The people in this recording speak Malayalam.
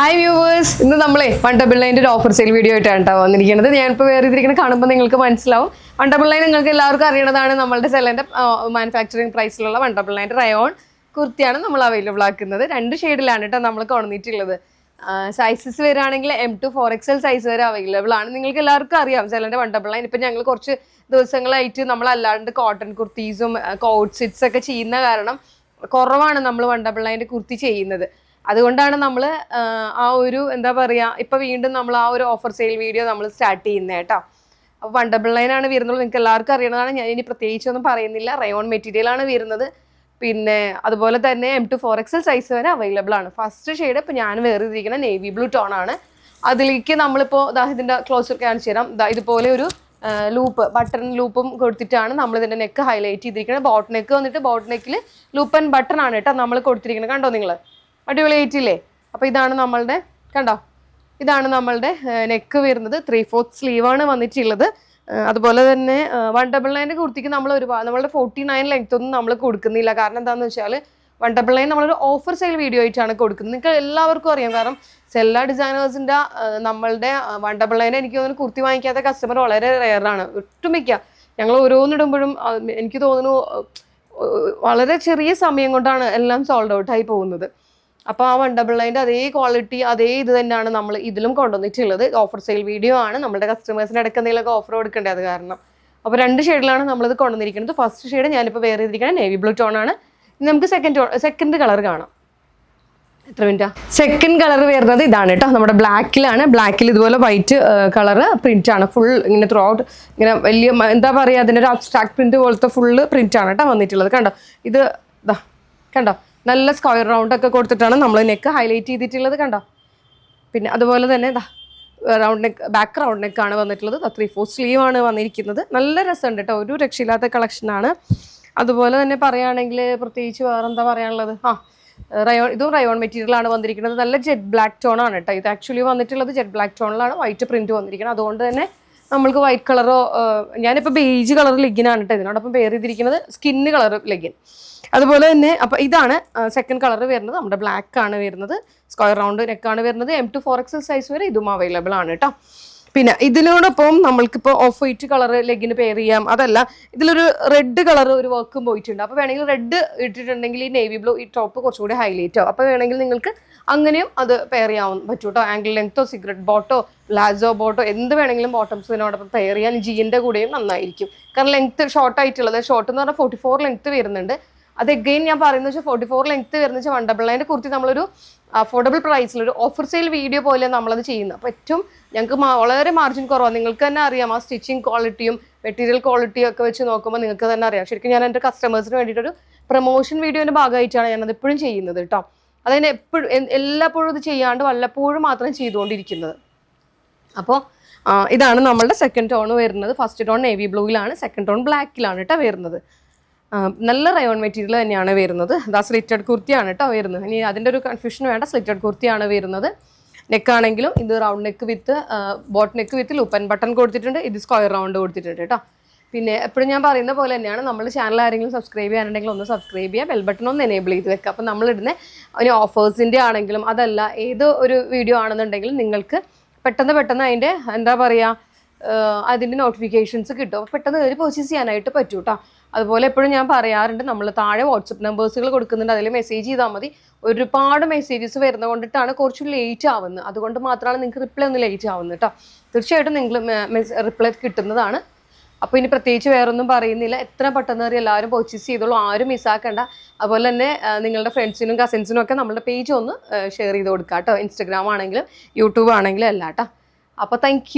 ഹായ് വ്യൂവേഴ്സ് ഇന്ന് നമ്മളെ വണ്ടബിള്ളൈന്റെ ഒരു ഓഫർ സെയിൽ വീഡിയോ ആയിട്ടാണ് കേട്ടോ വന്നിരിക്കുന്നത്. ഞാനിപ്പോൾ വേറെ ഇതിരിക്കുന്ന കാണുമ്പോൾ നിങ്ങൾക്ക് മനസ്സിലാവും. വണ്ടബിള്ളൈൻ നിങ്ങൾക്ക് എല്ലാവർക്കും അറിയണതാണ് നമ്മളുടെ സെല്ലിന്റെ മാനുഫാക്ചറിങ് പ്രൈസിലുള്ള വണ്ടബിള്ളൈന്റെ റയോൺ കുർത്തിയാണ് നമ്മൾ അവൈലബിൾ ആക്കുന്നത്. രണ്ട് ഷെയ്ഡിലാണ് കേട്ടോ നമ്മൾ കൊണ്ടുവന്നിട്ടുള്ളത്. Sizes വരാണെങ്കിൽ M to four X L size വരെ അവൈലബിൾ ആണ്. നിങ്ങൾക്ക് എല്ലാവർക്കും അറിയാം സെല്ലിന്റെ വണ്ടബിൾ ലൈൻ ഇപ്പം ഞങ്ങൾ കുറച്ച് ദിവസങ്ങളായിട്ട് നമ്മൾ അല്ലാണ്ട് കോട്ടൺ കുർത്തീസും കോട്ട് സിറ്റ്സ് ഒക്കെ ചെയ്യുന്ന കാരണം കുറവാണ് നമ്മൾ വണ്ടബിൾ ലൈന്റെ കുർത്തി ചെയ്യുന്നത്. അതുകൊണ്ടാണ് നമ്മൾ ആ ഒരു എന്താ പറയുക ഇപ്പം വീണ്ടും നമ്മൾ ആ ഒരു ഓഫർ സെയിൽ വീഡിയോ നമ്മൾ സ്റ്റാർട്ട് ചെയ്യുന്നത് കേട്ടോ അപ്പോൾ വണ്ടബിൾ ലൈനാണ് വരുന്നത് നിങ്ങൾക്ക് എല്ലാവർക്കും അറിയണതാണ്. ഞാൻ ഇനി പ്രത്യേകിച്ചൊന്നും പറയുന്നില്ല. റയോൺ മെറ്റീരിയൽ ആണ് വരുന്നത്. പിന്നെ അതുപോലെ തന്നെ M to four XL size വരെ അവൈലബിൾ ആണ്. ഫസ്റ്റ് ഷെയ്ഡ് ഇപ്പോൾ ഞാൻ വേറെ ഇരിക്കുന്ന നേവി ബ്ലൂ ടോൺ ആണ്. അതിലേക്ക് നമ്മളിപ്പോൾ ഇതിന്റെ ക്ലോസർ കാണിച്ചു തരാം. ഇതുപോലെ ഒരു ലൂപ്പ് ബട്ടൺ ലൂപ്പും കൊടുത്തിട്ടാണ് നമ്മൾ ഇതിന്റെ നെക്ക് ഹൈലൈറ്റ് ചെയ്തിരിക്കുന്നത് ബോട്ട് നെക്ക് വന്നിട്ട് ബോട്ട് നെക്കിൽ ലൂപ്പ് ആൻഡ് ബട്ടൺ ആണ് കേട്ടോ നമ്മൾ കൊടുത്തിരിക്കുന്നത് കണ്ടോ നിങ്ങൾ അടിപൊളിയായിട്ടില്ലേ അപ്പോൾ ഇതാണ് നമ്മളുടെ കണ്ടോ? ഇതാണ് നമ്മളുടെ നെക്ക് വരുന്നത്. ത്രീ ഫോർത്ത് സ്ലീവാണ് വന്നിട്ടുള്ളത്. അതുപോലെ തന്നെ വൺ ഡബിൾ നയന്റെ കുർത്തിക്ക് നമ്മൾ ഒരു നമ്മളുടെ ഫോർട്ടി നയൻ ലെങ്ത് ഒന്നും നമ്മൾ കൊടുക്കുന്നില്ല. കാരണം എന്താണെന്ന് വെച്ചാൽ വൺ ഡബിൾ നയൻ നമ്മളൊരു ഓഫർ സെയിൽ വീഡിയോ ആയിട്ടാണ് കൊടുക്കുന്നത്. നിങ്ങൾക്ക് എല്ലാവർക്കും അറിയാം. കാരണം സെല്ല ഡിസൈനേഴ്സിന്റെ നമ്മളുടെ വൺ ഡബിൾ നയൻ എനിക്ക് തോന്നുന്നു കുർത്തി വാങ്ങിക്കാത്ത കസ്റ്റമർ വളരെ റെയറാണ് ഒട്ടുമിക്ക ഞങ്ങൾ ഓരോന്നിടുമ്പോഴും എനിക്ക് തോന്നുന്നു വളരെ ചെറിയ സമയം കൊണ്ടാണ് എല്ലാം സോൾഡ് ഔട്ടായി പോകുന്നത്. അപ്പോൾ ആ വൺ ഡബിൾ നയന്റെ അതേ ക്വാളിറ്റി അതേ ഇത് തന്നെയാണ് നമ്മൾ ഇതിലും കൊണ്ടുവന്നിട്ടുള്ളത്. ഓഫർ സെയിൽ വീഡിയോ ആണ്. നമ്മുടെ കസ്റ്റമേഴ്സിന് ഇടയ്ക്ക് എന്തെങ്കിലുമൊക്കെ ഓഫർ കൊടുക്കേണ്ടത് അത് കാരണം. അപ്പോൾ രണ്ട് ഷെയ്ഡിലാണ് നമ്മളിത് കൊണ്ടുവന്നിരിക്കുന്നത്. ഫസ്റ്റ് ഷെയ്ഡ് ഞാനിപ്പോൾ വേറെ ചെയ്തിരിക്കുന്നത് നേവി ബ്ലൂ ടോൺ ആണ്. നമുക്ക് സെക്കൻഡ് സെക്കൻഡ് കളർ കാണാം. എത്ര മിനിറ്റാ സെക്കൻഡ് കളർ വരുന്നത് ഇതാണ് കേട്ടോ നമ്മുടെ ബ്ലാക്കിലാണ് ബ്ലാക്കിൽ ഇതുപോലെ വൈറ്റ് കളർ പ്രിന്റ് ആണ്. ഫുൾ ഇങ്ങനെ ത്രൂ ഔട്ട് ഇങ്ങനെ വലിയ എന്താ പറയുക അതിന്റെ ഒരു അബ്സ്ട്രാക്ട് പ്രിന്റ് പോലത്തെ ഫുള്ള് പ്രിന്റ് ആണ് കേട്ടോ വന്നിട്ടുള്ളത്. കണ്ടോ? ഇത് കണ്ടോ? നല്ല സ്ക്വയർ റൗണ്ട് ഒക്കെ കൊടുത്തിട്ടാണ് നമ്മൾ നെക്ക് ഹൈലൈറ്റ് ചെയ്തിട്ടുള്ളത് കണ്ടോ? പിന്നെ അതുപോലെ തന്നെ round neck back round neck നെക്കാണ് വന്നിട്ടുള്ളത്. ത്രീ ഫോർ സ്ലീവ് ആണ് വന്നിരിക്കുന്നത്. നല്ല രസമുണ്ട് കേട്ടോ ഒരു രക്ഷയില്ലാത്ത കളക്ഷനാണ് അതുപോലെ തന്നെ പറയുകയാണെങ്കിൽ പ്രത്യേകിച്ച് വേറെ എന്താ പറയാനുള്ളത്? ആ റയോൺ ഇതും റയോൺ മെറ്റീരിയൽ ആണ് വന്നിരിക്കുന്നത്. നല്ല ജെറ്റ് ബ്ലാക്ക് ടോൺ ആണ് കേട്ടോ ഇത് ആക്ച്വലി വന്നിട്ടുള്ളത് ജെറ്റ് ബ്ലാക്ക് ടോണിലാണ് വൈറ്റ് പ്രിന്റ് വന്നിരിക്കുന്നത്. അതുകൊണ്ട് തന്നെ നമ്മൾക്ക് വൈറ്റ് കളറോ ഞാനിപ്പോൾ ബേജ് കളർ ലെഗിനാണ് കേട്ടോ ഇതിനോടൊപ്പം പേര് ചെയ്തിരിക്കുന്നത് സ്കിന്ന് കളർ ലെഗിൻ അതുപോലെ തന്നെ അപ്പോൾ ഇതാണ് സെക്കൻഡ് കളർ വരുന്നത്. നമ്മുടെ ബ്ലാക്ക് ആണ് വരുന്നത്. സ്ക്വയർ റൗണ്ട് നെക്കാണ് വരുന്നത്. M to four XL size വരെ ഇതും അവൈലബിൾ ആണ് കേട്ടോ പിന്നെ ഇതിനോടൊപ്പം നമ്മൾക്കിപ്പോൾ ഓഫ് വൈറ്റ് കളർ ലെഗിന് പെയർ ചെയ്യാം. അതല്ല ഇതിലൊരു റെഡ് കളർ ഒരു വർക്കും പോയിട്ടുണ്ട്. അപ്പോൾ വേണമെങ്കിൽ റെഡ് ഇട്ടിട്ടുണ്ടെങ്കിൽ ഈ നേവി ബ്ലൂ ഈ ടോപ്പ് കുറച്ചുകൂടി ഹൈലൈറ്റ് ആവും. അപ്പോൾ വേണമെങ്കിൽ നിങ്ങൾക്ക് അങ്ങനെയും അത് പെയർ ചെയ്യാൻ പറ്റും കേട്ടോ ആംഗിൾ ലെങ്ത്തോ സിഗരറ്റ് ബോട്ടോ ലാസോ ബോട്ടോ എന്ത് വേണമെങ്കിലും ബോട്ടംസ് ഇതിനോടൊപ്പം പെയർ ചെയ്യാൻ ജീന്റെ കൂടെയും നന്നായിരിക്കും. കാരണം ലെങ്ത്ത് ഷോർട്ട് ആയിട്ടുള്ളത് ഷോർട്ട് എന്ന് പറഞ്ഞാൽ ഫോർട്ടി ഫോർ ലെങ്ത്ത് വരുന്നുണ്ട്. അത് എഗെയിൻ ഞാൻ പറയുന്നത് വെച്ചാൽ ഫോർട്ടി ഫോർ ലെങ്ത് വരുന്ന വെച്ചാൽ വൺ ഡബിൾ നയന്റെ കുർത്തി നമ്മളൊരു അഫോർഡബിൾ പ്രൈസിൽ ഒരു ഓഫർ സെയിൽ വീഡിയോ പോലെ നമ്മളത് ചെയ്യുന്നത്. അപ്പോൾ ഏറ്റവും ഞങ്ങൾക്ക് വളരെ മാർജിൻ കുറവാണ് നിങ്ങൾക്ക് തന്നെ അറിയാം ആ സ്റ്റിച്ചിങ് ക്വാളിറ്റിയും മെറ്റീരിയൽ ക്വാളിറ്റിയും ഒക്കെ വെച്ച് നോക്കുമ്പോൾ നിങ്ങൾക്ക് തന്നെ അറിയാം. ശരിക്കും ഞാൻ എന്റെ കസ്റ്റമേഴ്സിന് വേണ്ടിയിട്ടൊരു പ്രൊമോഷൻ വീഡിയോന്റെ ഭാഗമായിട്ടാണ് ഞാനത് എപ്പോഴും ചെയ്യുന്നത് കേട്ടോ. അതിന് എപ്പോഴും എല്ലാപ്പോഴും ഇത് ചെയ്യാണ്ട് വല്ലപ്പോഴും മാത്രം ചെയ്തുകൊണ്ടിരിക്കുന്നത്. അപ്പോൾ ഇതാണ് നമ്മളുടെ സെക്കൻഡ് ടോൺ വരുന്നത്. ഫസ്റ്റ് ടോൺ നേവി ബ്ലൂയിലാണ് സെക്കൻഡ് ടോൺ ബ്ലാക്കിലാണ് കേട്ടോ വരുന്നത്. നല്ല റയോൺ മെറ്റീരിയൽ തന്നെയാണ് വരുന്നത്. അതാ സ്ലിറ്റഡ് കുർത്തിയാണ് കേട്ടോ വരുന്നത്. ഇനി അതിന്റെ ഒരു കൺഫ്യൂഷൻ വേണ്ട. സ്ലിറ്റഡ് കുർത്തിയാണ് വരുന്നത്. നെക്കാണെങ്കിലും ഇത് round neck with boat neck with ലൂപ്പൻ button കൊടുത്തിട്ടുണ്ട്. ഇത് സ്ക്വയർ റൗണ്ട് കൊടുത്തിട്ടുണ്ട് കേട്ടോ പിന്നെ എപ്പോഴും ഞാൻ പറയുന്ന പോലെ തന്നെയാണ്. നമ്മൾ ചാനൽ ആരെങ്കിലും സബ്സ്ക്രൈബ് ചെയ്യാനുണ്ടെങ്കിൽ ഒന്ന് സബ്സ്ക്രൈബ് ചെയ്യുക. ബെൽ ബട്ടൺ ഒന്ന് എനേബിൾ ചെയ്ത് വെക്കുക. അപ്പോൾ നമ്മളിടുന്ന ഒരു ഓഫേഴ്സിന്റെ ആണെങ്കിലും അതല്ല ഏത് ഒരു വീഡിയോ ആണെന്നുണ്ടെങ്കിലും നിങ്ങൾക്ക് പെട്ടെന്ന് പെട്ടെന്ന് അതിന്റെ എന്താ പറയുക അതിന്റെ നോട്ടിഫിക്കേഷൻസ് കിട്ടും. പെട്ടെന്ന് കയറി പർച്ചേസ് ചെയ്യാനായിട്ട് പറ്റും കേട്ടോ അതുപോലെ എപ്പോഴും ഞാൻ പറയാറുണ്ട് നമ്മൾ താഴെ വാട്സപ്പ് നമ്പേഴ്സുകൾ കൊടുക്കുന്നുണ്ട് അതിൽ മെസ്സേജ് ചെയ്താൽ മതി. ഒരുപാട് മെസ്സേജസ് വരുന്നത് കൊണ്ടിട്ടാണ് കുറച്ച് ലേറ്റ് ആവുന്നത്. അതുകൊണ്ട് മാത്രമാണ് നിങ്ങൾക്ക് റിപ്ലൈ ഒന്ന് ലേറ്റ് ആവുന്നത് കേട്ടോ തീർച്ചയായിട്ടും നിങ്ങൾ റിപ്ലൈ കിട്ടുന്നതാണ്. അപ്പോൾ ഇനി പ്രത്യേകിച്ച് വേറൊന്നും പറയുന്നില്ല. എത്ര പെട്ടെന്ന് കയറി എല്ലാവരും പർച്ചേസ് ചെയ്തോളൂ. ആരും മിസ്സാക്കണ്ട അതുപോലെ തന്നെ നിങ്ങളുടെ ഫ്രണ്ട്സിനും കസിൻസിനും ഒക്കെ നമ്മുടെ പേജ് ഒന്ന് ഷെയർ ചെയ്ത് കൊടുക്കാം കേട്ടോ ഇൻസ്റ്റഗ്രാം ആണെങ്കിലും യൂട്യൂബ് ആണെങ്കിലും എല്ലാം കേട്ടോ അപ്പോൾ താങ്ക്